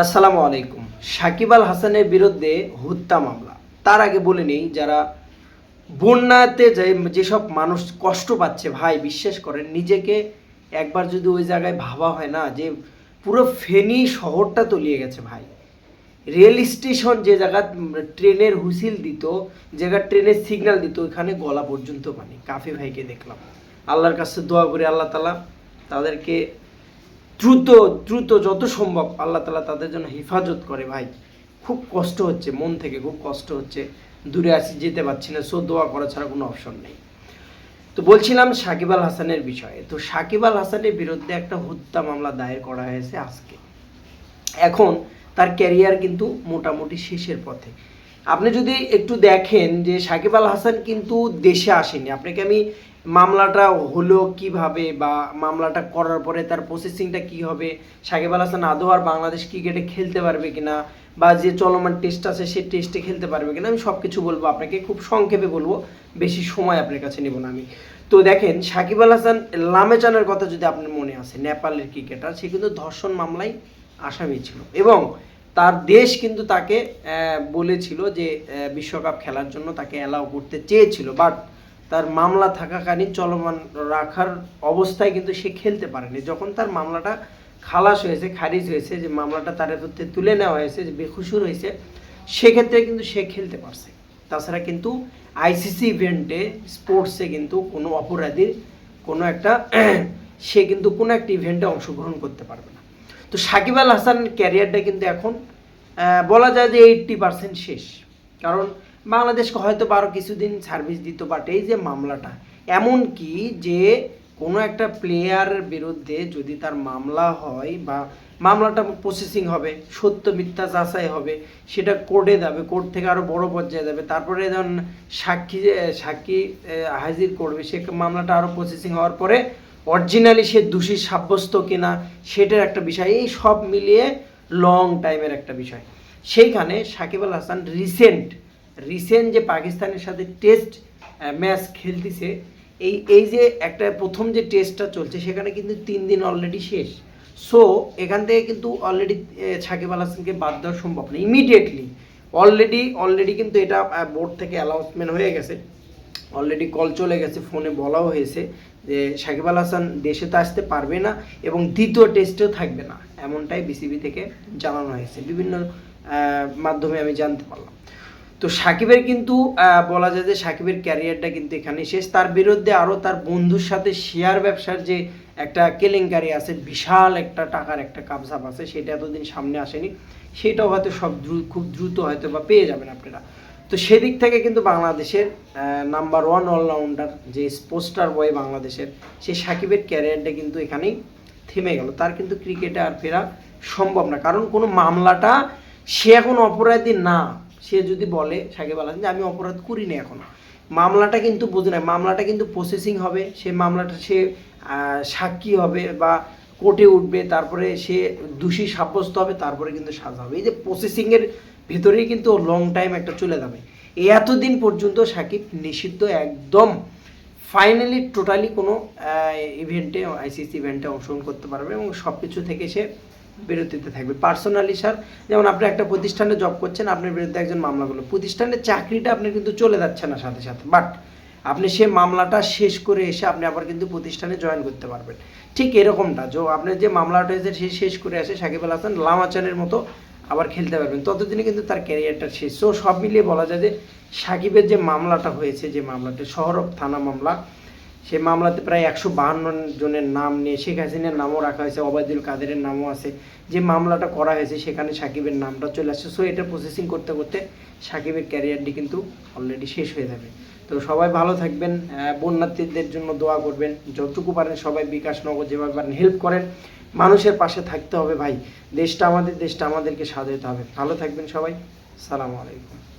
আসসালামু আলাইকুম। সাকিব আল হাসানের বিরুদ্ধে হত্যা মামলা। তার আগে বলে নেই, যারা বন্যাতে যে, যেসব মানুষ কষ্ট পাচ্ছে, ভাই, বিশ্বাস করেন, নিজেকে একবার যদি ওই জায়গায় ভাবা হয় না, যে পুরো ফেনী শহরটা তলিয়ে গেছে, ভাই। রেল স্টেশন যে জায়গা, ট্রেনের হুইসিল দিত জায়গা ট্রেনের সিগন্যাল দিত, ওইখানে গলা পর্যন্ত পানি। কাফি ভাইকে দেখলাম। আল্লাহর কাছে দোয়া করি, আল্লাহ তালা তাদেরকে দ্রুত দ্রুত যত সম্ভব আল্লাহ তালা তাদের জন্য হেফাজত করে ভাই। খুব কষ্ট হচ্ছে, মন থেকে খুব কষ্ট হচ্ছে। দূরে আসি যেতে পারছি না, সো দোয়া করা ছাড়া কোনো অপশন নেই। তো বলছিলাম সাকিব আল হাসানের বিষয়ে, তো সাকিব আল হাসানের বিরুদ্ধে একটা হত্যা মামলা দায়ের করা হয়েছে আজকে। এখন তার ক্যারিয়ার কিন্তু মোটামুটি শেষের পথে। আপনি যদি একটু দেখেন যে সাকিব আল হাসান কিন্তু দেশে আসেনি, আপনাকে আমি মামলাটা হলো কীভাবে বা মামলাটা করার পরে তার প্রসেসিংটা কি হবে? সাকিব আল হাসান আদৌ আর বাংলাদেশ ক্রিকেটে খেলতে পারবে কিনা? বা যে চলমান টেস্ট আছে সেই টেস্টে খেলতে পারবে কিনা? আমি সব কিছু বলব আপনাকে, খুব সংক্ষেপে বলব। বেশি সময় আপনার কাছে নেব না আমি। তো দেখেন, সাকিব আল হাসান লামেচানের কথা যদি আপনার মনে আছে নেপালের ক্রিকেটার সে কিন্তু ধর্ষণ মামলায় আসামি ছিল। এবং তার দেশ কিন্তু তাকে বলেছিল যে বিশ্বকাপ খেলার জন্য তাকে অ্যালাউ করতে চেয়েছিল। বাট তার মামলা থাকাকালীন চলমান রাখার অবস্থায় কিন্তু সে খেলতে পারেনি। যখন তার মামলাটা খালাস হয়েছে, খারিজ হয়েছে, যে মামলাটা তার বিরুদ্ধে তুলে নেওয়া হয়েছে, যে বেখুসুর হয়েছে, সেক্ষেত্রে কিন্তু সে খেলতে পারছে। তাছাড়া কিন্তু আইসিসি ইভেন্টে, স্পোর্টসে কিন্তু কোনো অপরাধীর কোনো একটা সে কিন্তু কোনো একটা ইভেন্টে অংশগ্রহণ করতে পারবে না। তো সাকিব আল হাসান ক্যারিয়ারটা কিন্তু এখন বলা যায় যে এইট্টি পার্সেন্ট শেষ। কারণ বাংলাদেশকে হয়তো বারো কিছুদিন সার্ভিস দিত বাট এই যে মামলাটা এমন কি যে কোনো একটা প্লেয়ারের বিরুদ্ধে যদি তার মামলা হয় বা মামলাটা প্রসেসিং হবে, সত্য মিথ্যা যাচাই হবে, সেটা কোর্টে যাবে কোর্ট থেকে আরও বড় পর্যায়ে যাবে, তারপরে ধরুন সাক্ষী সাক্ষী হাজির করবে, সে মামলাটা আরও প্রসেসিং হওয়ার পরে অরিজিনালি সে দোষী সাব্যস্ত কিনা, সেটার একটা বিষয়, এই সব মিলিয়ে লং টাইমের একটা বিষয়। সেইখানে সাকিব আল হাসান রিসেন্ট রিসেন্ট যে পাকিস্তানের সাথে টেস্ট ম্যাচ খেলতেছে, এই এই যে একটা প্রথম যে টেস্টটা চলছে, সেখানে কিন্তু তিন দিন অলরেডি শেষ। সো এখান থেকে কিন্তু অলরেডি সাকিব আল হাসানকে বাদ দেওয়া সম্ভব না ইমিডিয়েটলি অলরেডি অলরেডি কিন্তু এটা বোর্ড থেকে অ্যানাউন্সমেন্ট হয়ে গেছে। অলরেডি কল চলে গেছে ফোনে বলাও হয়েছে যে সাকিব আল হাসান দেশে তো আসতে পারবে না এবং দ্বিতীয় টেস্টেও থাকবে না, এমনটাই বিসিবি থেকে জানানো হয়েছে। বিভিন্ন মাধ্যমে আমি জানতে পারলাম। তো সাকিবের কিন্তু বলা যায় যে সাকিবের ক্যারিয়ারটা কিন্তু এখানে শেষ। তার বিরুদ্ধে আরও তার বন্ধুর সাথে শেয়ার ব্যবসার যে একটা কেলেঙ্কারি আছে, বিশাল একটা টাকার একটা কাবজাব আছে, সেটা এতদিন সামনে আসেনি। সেটাও হয়তো সব দ্রুত খুব দ্রুত হয়তো বা পেয়ে যাবেন আপনারা। তো সেদিক থেকে কিন্তু বাংলাদেশের নাম্বার ওয়ান অলরাউন্ডার যে স্পোস্টার বয় বাংলাদেশের সেই সাকিবের ক্যারিয়ারটা কিন্তু এখানেই থেমে গেল। তার কিন্তু ক্রিকেটে আর ফেরা সম্ভব না। কারণ কোনো মামলাটা সে এখন অপরাধী না। সে যদি বলে, সাকিব আল হাসান, যে আমি অপরাধ করিনি এখনও। মামলাটা কিন্তু বুঝে না মামলাটা কিন্তু প্রসেসিং হবে। সে মামলাটা, সে সাক্ষী হবে বা কোর্টে উঠবে, তারপরে সে দোষী সাব্যস্ত হবে, তারপরে কিন্তু সাজা হবে। এই যে প্রসেসিংয়ের ভিতরেই কিন্তু লং টাইম একটা চলে যাবে। এতদিন পর্যন্ত সাকিব নিষিদ্ধ একদম। ফাইনালি টোটালি কোনো ইভেন্টে আইসিসি ইভেন্টে অংশগ্রহণ করতে পারবে এবং সব কিছু থেকে সে বিরতিতে থাকবে। পার্সোনালি স্যার যেমন আপনি একটা প্রতিষ্ঠানে জব করছেন, আপনার বিরুদ্ধে একজন মামলা করল। প্রতিষ্ঠানের চাকরিটা আপনার কিন্তু চলে যাচ্ছে না সাথে সাথে। বাট আপনি সে মামলাটা শেষ করে এসে আপনি আবার কিন্তু প্রতিষ্ঠানে জয়েন করতে পারবেন। ঠিক এরকমটা। যে আপনার যে মামলাটা হয়েছে সে শেষ করে আসে, সাকিব আল হাসান লামাচানের মতো আবার খেলতে পারবেন। ততদিনে কিন্তু তার ক্যারিয়ারটা শেষ। সো সব মিলিয়ে বলা যায় যে সাকিবের যে মামলাটা হয়েছে, যে মামলাটা শহরক থানা মামলা সেই মামলাতে প্রায় একশো বাহান্ন জনের নাম নিয়ে শেখ হাসিনার নামও রাখা হয়েছে, ওবায়দুল কাদেরের নামও আছে। যে মামলাটা করা হয়েছে, সেখানে সাকিবের নামটা চলে আসছে। সো এটা প্রসেসিং করতে করতে সাকিবের ক্যারিয়ারটি কিন্তু অলরেডি শেষ হয়ে যাবে। তো সবাই ভালো থাকবেন বন্যার্থীদের জন্য দোয়া করবেন। যতটুকু পারেন সবাই বিকাশ নগর যেভাবে পারেন হেল্প করেন। মানুষের পাশে থাকতে হবে ভাই। দেশটা আমাদের, দেশটা আমাদেরকে সাজাতে হবে। ভালো থাকবেন সবাই। সালামু আলাইকুম।